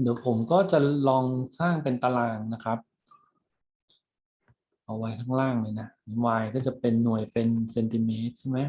เดี๋ยวผมก็จะลองสร้างเป็นตารางนะครับ เอาไว้ข้างล่างเลยนะ y ก็จะเป็นหน่วยเป็นเซนติเมตรใช่ไหม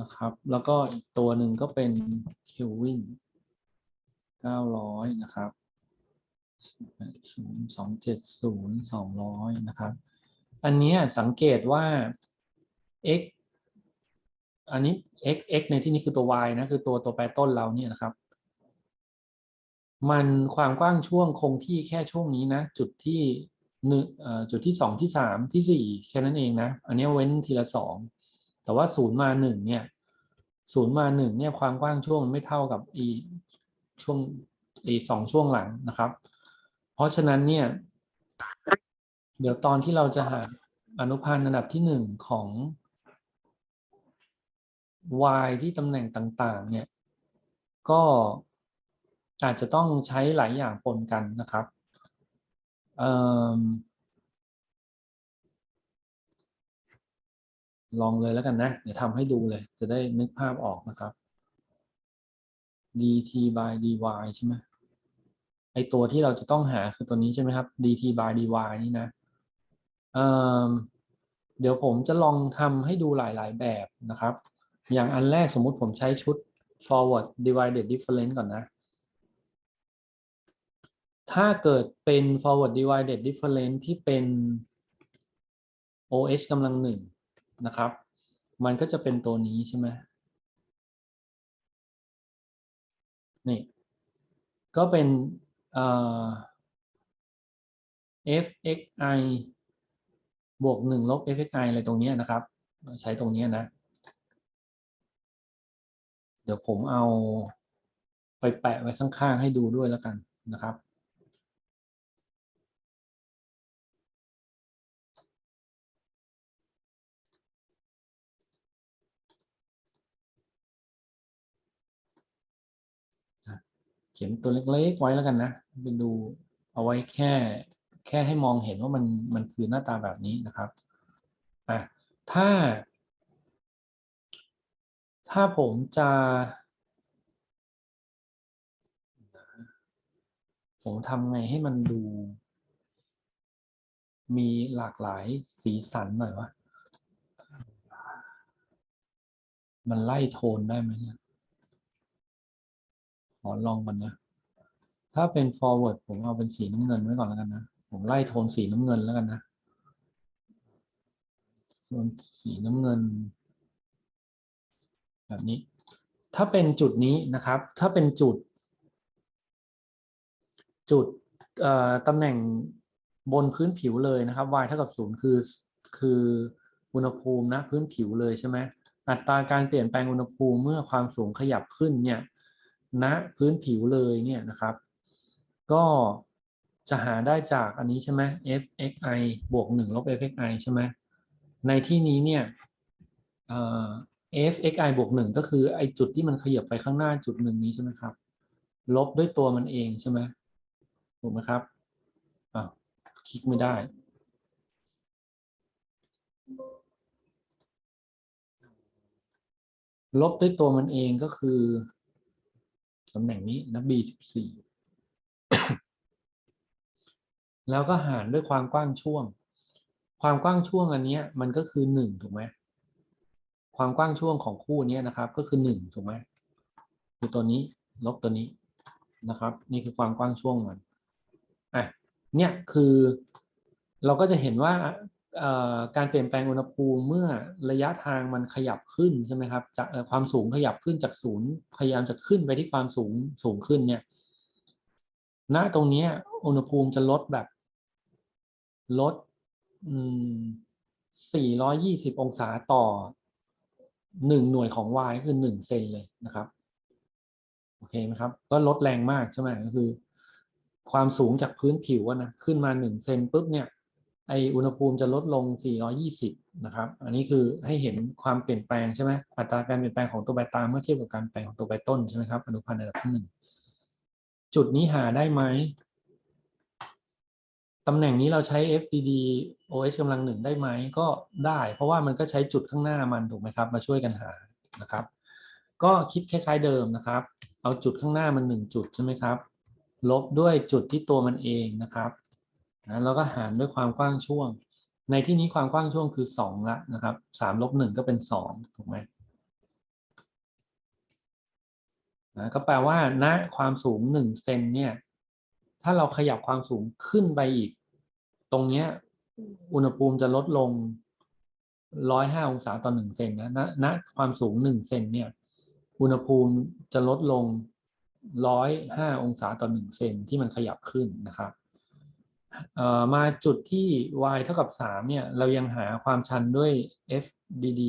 นะครับ แล้วก็ตัวหนึ่งก็เป็นคลวินเก้าร้อยนะครับศูนย์สองเจ็ดศูนย์สองร้อยนะครับ อันนี้สังเกตว่า x อันนี้ x x ในที่นี้คือตัว y นะคือตัวตัวแปรต้นเราเนี่ยนะครับ มันความกว้างช่วงคงที่แค่ช่วงนี้นะ จุดที่หนึ่งจุดที่สองที่สามที่สี่แค่นั้นเองนะ อันนี้เว้นทีละสองแต่ว่าศูนย์มาหนึ่งเนี่ยศูนย์มาหนึ่งเนี่ยความกว้างช่วงไม่เท่ากับอีช่วงอีสองช่วงหลังนะครับ เพราะฉะนั้นเนี่ย เดี๋ยวตอนที่เราจะหาอนุพันธ์อันดับที่หนึ่งของ y ที่ตำแหน่งต่างๆ เนี่ย ก็อาจจะต้องใช้หลายอย่างปนกันนะครับเอิ่มลองเลยแล้วกันนะ เดี๋ยวทำให้ดูเลย จะได้นึกภาพออกนะครับ dt by dy ใช่ไหมไอตัวที่เราจะต้องหาคือตัวนี้ใช่ไหมครับ dt by dy นี่นะเเดี๋ยวผมจะลองทำให้ดูหลาย ๆ แบบนะครับ อย่างอันแรกสมมุติผมใช้ชุด forward divided difference ก่อนนะ ถ้าเกิดเป็น forward divided difference ที่เป็น OH กำลังหนึ่งนะครับ มันก็จะเป็นตัวนี้ใช่ไหมนี่ ก็เป็น fxi บวกหนึ่งลบ fxi อะไรตรงนี้นะครับ ใช้ตรงนี้นะ เดี๋ยวผมเอาไปแปะไว้ข้างๆ ให้ดูด้วยแล้วกันนะครับ เขียนตัวเล็กๆไว้แล้วกันนะไปดูเอาไว้แค่ แค่ให้มองเห็นว่ามันมันคือหน้าตาแบบนี้นะครับอะถ้า ถ้าผมจะ ผมทำไงให้มันดู มีหลากหลายสีสันหน่อยวะ มันไล่โทนได้ไหมเนี่ย ขอลองกันนะ ถ้าเป็น forward ผมเอาเป็นสีน้ำเงินไว้ก่อนแล้วกันนะ ผมไล่โทนสีน้ำเงินแล้วกันนะ ส่วนสีน้ำเงิน แบบนี้ ถ้าเป็นจุดนี้นะครับ ถ้าเป็นจุด จุดตำแหน่งบนพื้นผิวเลยนะครับ y เท่ากับศูนย์คือคืออุณหภูมินะพื้นผิวเลยใช่ไหมอัตราการเปลี่ยนแปลงอุณหภูมิเมื่อความสูงขยับขึ้นเนี่ยณพื้นผิวเลยเนี่ยนะครับ ก็จะหาได้จากอันนี้ใช่ไหม fxi บวก1ลบ fxi ใช่ไหมในที่นี้เนี่ย fxi บวก1ก็คือไอจุดที่มันขยับไปข้างหน้าจุดหนึ่งนี้ใช่ไหมครับ ลบด้วยตัวมันเองใช่ไหมถูกไหมครับอะคลิกไม่ได้ลบด้วยตัวมันเองก็คือตำแหน่งนี้นะ b สิบสี่แล้วก็หารด้วยความกว้างช่วง ความกว้างช่วงอันนี้มันก็คือหนึ่งถูกไหม ความกว้างช่วงของคู่นี้นะครับ ก็คือหนึ่งถูกไหมคือตัวนี้ลบตัวนี้นะครับ นี่คือความกว้างช่วงมันอะเนี่ยคือเราก็จะเห็นว่าการเปลี่ยนแปลงอุณหภูมิเมื่อระยะทางมันขยับขึ้นใช่ไหมครับจากความสูงขยับขึ้นจากศูนย์พยายามจะขึ้นไปที่ความสูงสูงขึ้นเนี่ย ณตรงนี้อุณหภูมิจะลดแบบลดอืม420 องศาต่อ หนึ่งหน่วยของ y คือหนึ่งเซนเลยนะครับโอเคไหมครับ ก็ลดแรงมากใช่ไหมก็คือ ความสูงจากพื้นผิวนะขึ้นมาหนึ่งเซนปุ๊บเนี่ยไออุณหภูมิจะลดลง 420 นะครับ อันนี้คือให้เห็นความเปลี่ยนแปลงใช่ไหมอัตราการเปลี่ยนแปลงของตัวใบตามเมื่อเทียบกับการแปลงของตัวใบต้นใช่ไหมครับอนุพันธ์ระดับที่หนึ่งจุดนี้หาได้ไหม ตำแหน่งนี้เราใช้ FDD OH กำลังหนึ่งได้ไหมก็ได้ เพราะว่ามันก็ใช้จุดข้างหน้ามันถูกไหมครับ มาช่วยกันหานะครับ ก็คิดคล้าย ๆเดิมนะครับ เอาจุดข้างหน้ามันหนึ่งจุดใช่ไหมครับ ลบด้วยจุดที่ตัวมันเองนะครับนะแล้วก็หารด้วยความกว้างช่วง ในที่นี้ความกว้างช่วงคือสองละนะครับสามลบหนึ่งก็เป็นสองถูกไหมนะก็แปลว่าณความสูงหนึ่งเซนเนี่ย ถ้าเราขยับความสูงขึ้นไปอีก ตรงเนี้ย อุณหภูมิจะลดลงร้อยห้าองศาต่อหนึ่งเซนนะณณความสูงหนึ่งเซนเนี่ย อุณหภูมิจะลดลงร้อยห้าองศาต่อหนึ่งเซนที่มันขยับขึ้นนะครับเอ่อมาจุดที่ y เท่ากับสามเนี่ย เรายังหาความชันด้วย f dd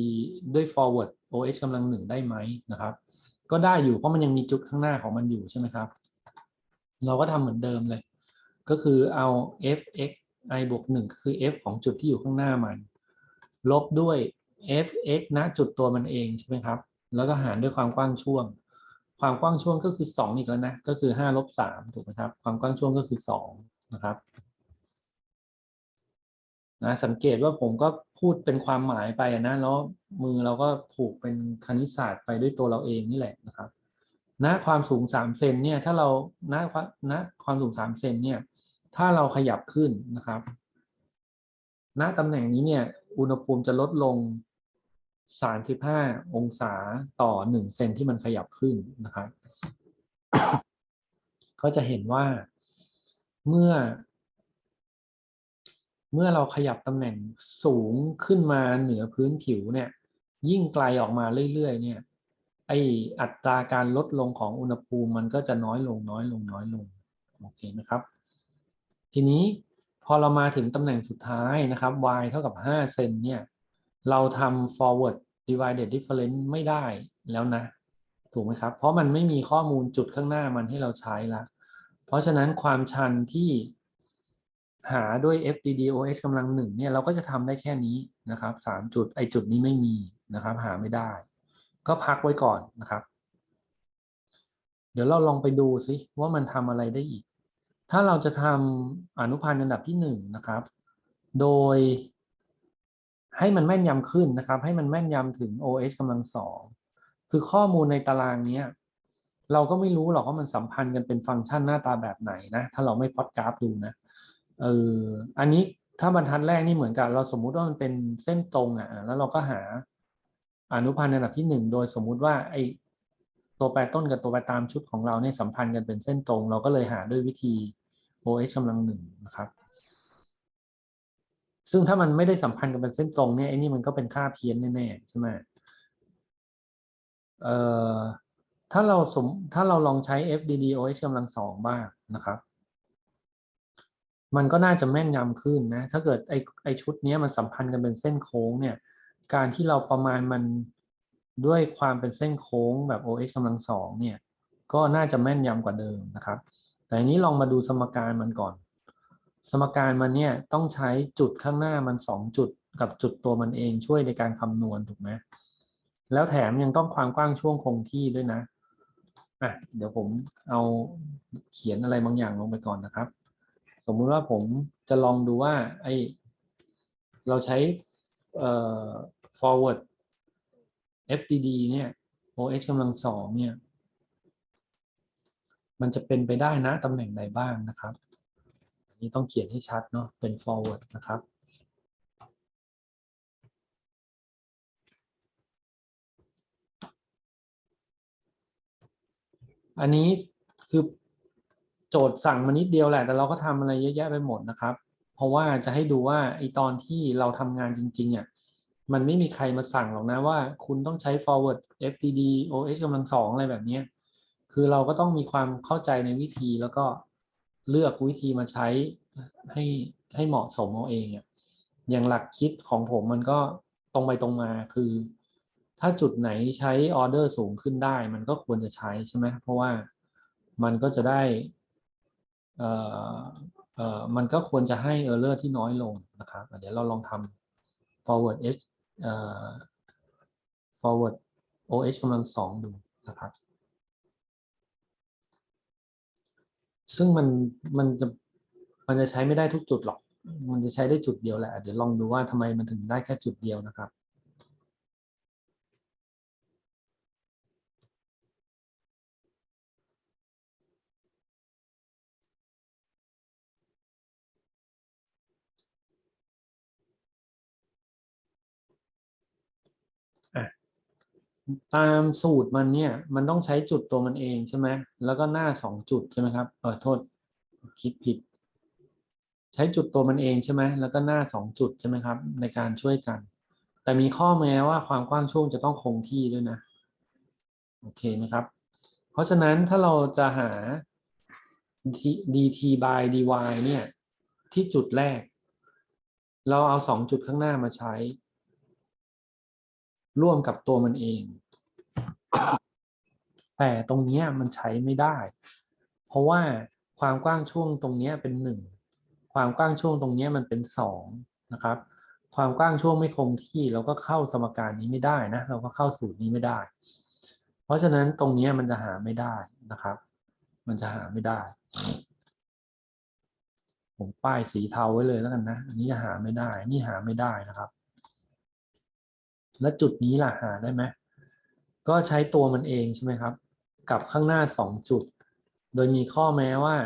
ด้วย forward oh กำลังหนึ่งได้ไหมนะครับ ก็ได้อยู่เพราะมันยังมีจุดข้างหน้าของมันอยู่ใช่ไหมครับ เราก็ทำเหมือนเดิมเลย ก็คือเอา f(x) i บวกหนึ่งคือ f ของจุดที่อยู่ข้างหน้ามัน ลบด้วย f(x) ณจุดตัวมันเองใช่ไหมครับ แล้วก็หารด้วยความกว้างช่วง ความกว้างช่วงก็คือสองอีกแล้วนะ ก็คือห้าลบสามถูกไหมครับ ความกว้างช่วงก็คือสองนะครับนะสังเกตว่าผมก็พูดเป็นความหมายไปนะ แล้วมือเราก็ผูกเป็นคณิตศาสตร์ไปด้วยตัวเราเองนี่แหละนะครับ ณความสูงสามเซนเนี่ยถ้าเราณณความสูงสามเซนเนี่ยถ้าเราขยับขึ้นนะครับ ณตำแหน่งนี้เนี่ยอุณหภูมิจะลดลง 35 องศาต่อ 1 เซนที่มันขยับขึ้นนะครับ ก็จะเห็นว่าเมื่อ เมื่อเราขยับตำแหน่งสูงขึ้นมาเหนือพื้นผิวเนี่ย ยิ่งไกลออกมาเรื่อยๆเนี่ย ไออัตราการลดลงของอุณหภูมิมันก็จะน้อยลงน้อยลงน้อยลงโอเคไหมครับ ทีนี้พอเรามาถึงตำแหน่งสุดท้ายนะครับ y เท่ากับ 5 เซนเนี่ย เราทำ forward divided difference ไม่ได้แล้วนะ ถูกไหมครับ เพราะมันไม่มีข้อมูลจุดข้างหน้ามันให้เราใช้ละ เพราะฉะนั้นความชันที่หาด้วย FDDOH กำลังหนึ่งเนี่ย เราก็จะทำได้แค่นี้นะครับสามจุดไอจุดนี้ไม่มีนะครับ หาไม่ได้ ก็พักไว้ก่อนนะครับ เดี๋ยวเราลองไปดูซิว่ามันทำอะไรได้อีก ถ้าเราจะทำอนุพันธ์อันดับที่หนึ่งนะครับ โดย ให้มันแม่นยำขึ้นนะครับ ให้มันแม่นยำถึง OH กำลังสองคือข้อมูลในตารางนี้เราก็ไม่รู้หรอกว่ามันสัมพันธ์กันเป็นฟังก์ชันหน้าตาแบบไหนนะ ถ้าเราไม่พล็อตกราฟดูนะเอออันนี้ถ้าบรรทัดแรกนี่เหมือนกับ เราสมมุติว่ามันเป็นเส้นตรงอะ แล้วเราก็หา อนุพันธ์อันดับที่หนึ่งโดยสมมุติว่าไอตัวแปรต้นกับตัวแปรตามชุดของเราเนี่ยสัมพันธ์กันเป็นเส้นตรง เราก็เลยหาด้วยวิธี OH กำลังหนึ่งนะครับ ซึ่งถ้ามันไม่ได้สัมพันธ์กันเป็นเส้นตรงเนี่ยไอ้นี่มันก็เป็นค่าเพี้ยนแน่ๆใช่ไหมเอ่อถ้าเราสมถ้าเราลองใช้ FDDOH กำลังสองบ้างนะครับ มันก็น่าจะแม่นยำขึ้นนะ ถ้าเกิดไอไอชุดนี้มันสัมพันธ์กันเป็นเส้นโค้งเนี่ย การที่เราประมาณมันด้วยความเป็นเส้นโค้งแบบ OH กำลังสองเนี่ย ก็น่าจะแม่นยำกว่าเดิมนะครับ แต่อันนี้ลองมาดูสมการมันก่อน สมการมันเนี่ยต้องใช้จุดข้างหน้ามันสองจุดกับจุดตัวมันเองช่วยในการคำนวณถูกไหมแล้วแถมยังต้องความกว้างช่วงคงที่ด้วยนะอะเดี๋ยวผมเอาเขียนอะไรบางอย่างลงไปก่อนนะครับ สมมุติว่าผมจะลองดูว่าไอเราใช้เอ่อ forward FDD เนี่ย OH กำลังสองเนี่ย มันจะเป็นไปได้นะตำแหน่งใดบ้างนะครับอันนี้ต้องเขียนให้ชัดเนาะเป็น forward นะครับอันนี้คือโจทย์สั่งมานิดเดียวแหละ แต่เราก็ทำอะไรเยอะแยะไปหมดนะครับ เพราะว่าจะให้ดูว่าไอตอนที่เราทำงานจริงๆอะ มันไม่มีใครมาสั่งหรอกนะว่า คุณต้องใช้ forward FTD OH กำลังสองอะไรแบบนี้ คือเราก็ต้องมีความเข้าใจในวิธีแล้วก็เลือกวิธีมาใช้ให้ให้เหมาะสมเอาเองอะอย่างหลักคิดของผมมันก็ตรงไปตรงมาคือ ถ้าจุดไหนใช้ออเดอร์สูงขึ้นได้ มันก็ควรจะใช้ใช่ไหมเพราะว่ามันก็จะได้เอ่อเอ่อมันก็ควรจะให้ error ที่น้อยลงนะครับเดี๋ยวเราลองทำ forward h forward oh กำลังสองดูนะครับ ซึ่งมันมันจะมันจะใช้ไม่ได้ทุกจุดหรอก มันจะใช้ได้จุดเดียวแหละ เดี๋ยวลองดูว่าทำไมมันถึงได้แค่จุดเดียวนะครับ ตามสูตรมันเนี่ย มันต้องใช้จุดตัวมันเองใช่ไหมแล้วก็หน้าสองจุดใช่ไหมครับเออโทษคิดผิด ใช้จุดตัวมันเองใช่ไหมแล้วก็หน้าสองจุดใช่ไหมครับ ในการช่วยกัน แต่มีข้อแม้ว่าความกว้างช่วงจะต้องคงที่ด้วยนะโอเคไหมครับ เพราะฉะนั้นถ้าเราจะหา dt by dy เนี่ย ที่จุดแรก เราเอาสองจุดข้างหน้ามาใช้ ร่วมกับตัวมันเอง แต่ตรงนี้มันใช้ไม่ได้ เพราะว่าความกว้างช่วงตรงนี้เป็นหนึ่งความกว้างช่วงตรงนี้มันเป็นสองนะครับ ความกว้างช่วงไม่คงที่เราก็เข้าสมการนี้ไม่ได้นะ เราก็เข้าสูตรนี้ไม่ได้ เพราะฉะนั้นตรงนี้มันจะหาไม่ได้นะครับ มันจะหาไม่ได้ ผมป้ายสีเทาไว้เลยแล้วกันนะ อันนี้จะหาไม่ได้ นี่หาไม่ได้นะครับ แล้วจุดนี้ล่ะหาได้ไหมก็ใช้ตัวมันเองใช่ไหมครับ กับข้างหน้าสองจุด โดยมีข้อแม้ว่า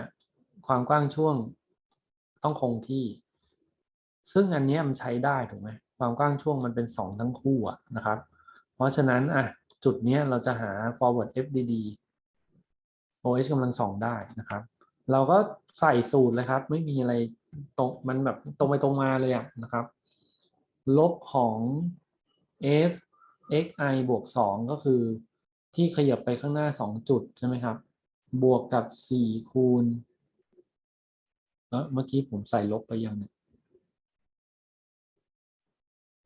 ความกว้างช่วงต้องคงที่ ซึ่งอันนี้มันใช้ได้ถูกไหมความกว้างช่วงมันเป็นสองทั้งคู่นะครับ เพราะฉะนั้นอะจุดนี้เราจะหา forward FDD OH กำลังสองได้นะครับ เราก็ใส่สูตรเลยครับ ไม่มีอะไรตรงมันแบบตรงไปตรงมาเลยอะนะครับ ลบของ f xi บวกสองก็คือ ที่ขยับไปข้างหน้าสองจุดใช่ไหมครับ บวกกับสี่คูณเออเมื่อกี้ผมใส่ลบไปยังเนี่ย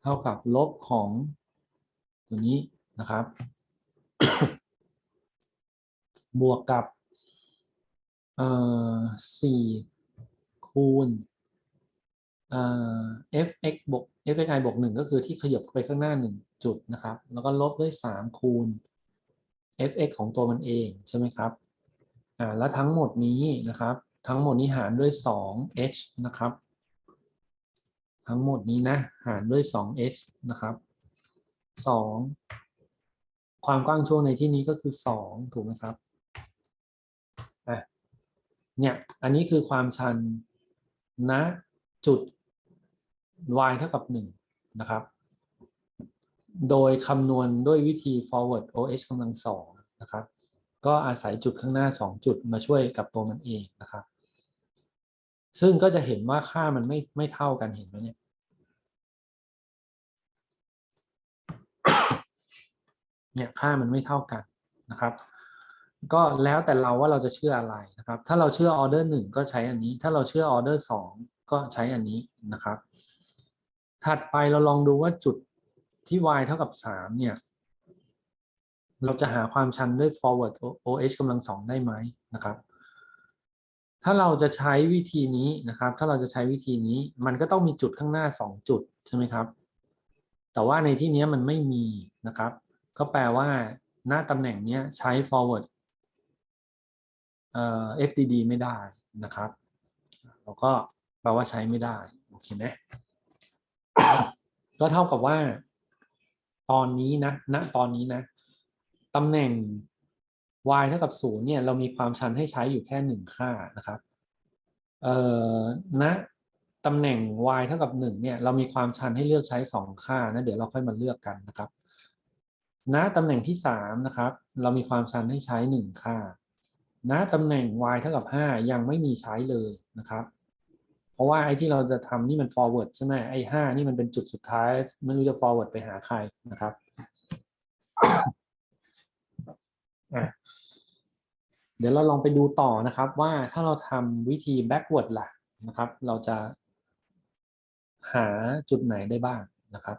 เท่ากับลบของตัวนี้นะครับ บวกกับ เอ่อสี่คูณ fx บวก fxi บวกหนึ่งก็คือที่ขยับไปข้างหน้าหนึ่งจุดนะครับ แล้วก็ลบด้วยสามคูณ fx ของตัวมันเองใช่ไหมครับอ่าแล้วทั้งหมดนี้นะครับ ทั้งหมดนี้หารด้วยสอง h นะครับ ทั้งหมดนี้นะ หารด้วยสอง h นะครับสองความกว้างช่วงในที่นี้ก็คือสองถูกไหมครับอะเนี่ย อันนี้คือความชันณจุด y เท่ากับหนึ่งนะครับ โดยคำนวณด้วยวิธี forward oh กำลังสองนะครับ ก็อาศัยจุดข้างหน้าสองจุดมาช่วยกับตัวมันเองนะครับ ซึ่งก็จะเห็นว่าค่ามันไม่ไม่เท่ากันเห็นไหมเนี่ยเนี่ยค่ามันไม่เท่ากันนะครับ ก็แล้วแต่เราว่าเราจะเชื่ออะไรนะครับ ถ้าเราเชื่อออเดอร์หนึ่งก็ใช้อันนี้ ถ้าเราเชื่อออเดอร์สองก็ใช้อันนี้นะครับ ถัดไปเราลองดูว่าจุดที่ y เท่ากับสามเนี่ย เราจะหาความชันด้วย forward oh กำลังสองได้ไหมนะครับ ถ้าเราจะใช้วิธีนี้นะครับ ถ้าเราจะใช้วิธีนี้ มันก็ต้องมีจุดข้างหน้าสองจุดใช่ไหมครับ แต่ว่าในที่นี้มันไม่มีนะครับ ก็แปลว่าหน้าตำแหน่งนี้ใช้ forward เอ่อ FDD ไม่ได้นะครับ แล้วก็แปลว่าใช้ไม่ได้ โอเคไหม ก็เท่ากับว่า ตอนนี้นะณตอนนี้นะตำแหน่ง y เท่ากับศูนย์เนี่ย เรามีความชันให้ใช้อยู่แค่หนึ่งค่านะครับ เอ่อณตำแหน่ง y เท่ากับหนึ่งเนี่ย เรามีความชันให้เลือกใช้สองค่านะ เดี๋ยวเราค่อยมาเลือกกันนะครับ ณ ตำแหน่งที่สามนะครับ เรามีความชันให้ใช้หนึ่งค่า ณ ตำแหน่ง y เท่ากับห้ายังไม่มีใช้เลยนะครับ ราะว่าไอ้ที่เราจะทำนี่มัน forward ใช่ไหมไอ้ห้านี่มันเป็นจุดสุดท้าย ไม่รู้จะ forward ไปหาใครนะครับเดี๋ยวเราลองไปดูต่อนะครับ ว่าถ้าเราทำวิธี backward ล่ะนะครับ เราจะหาจุดไหนได้บ้างนะครับ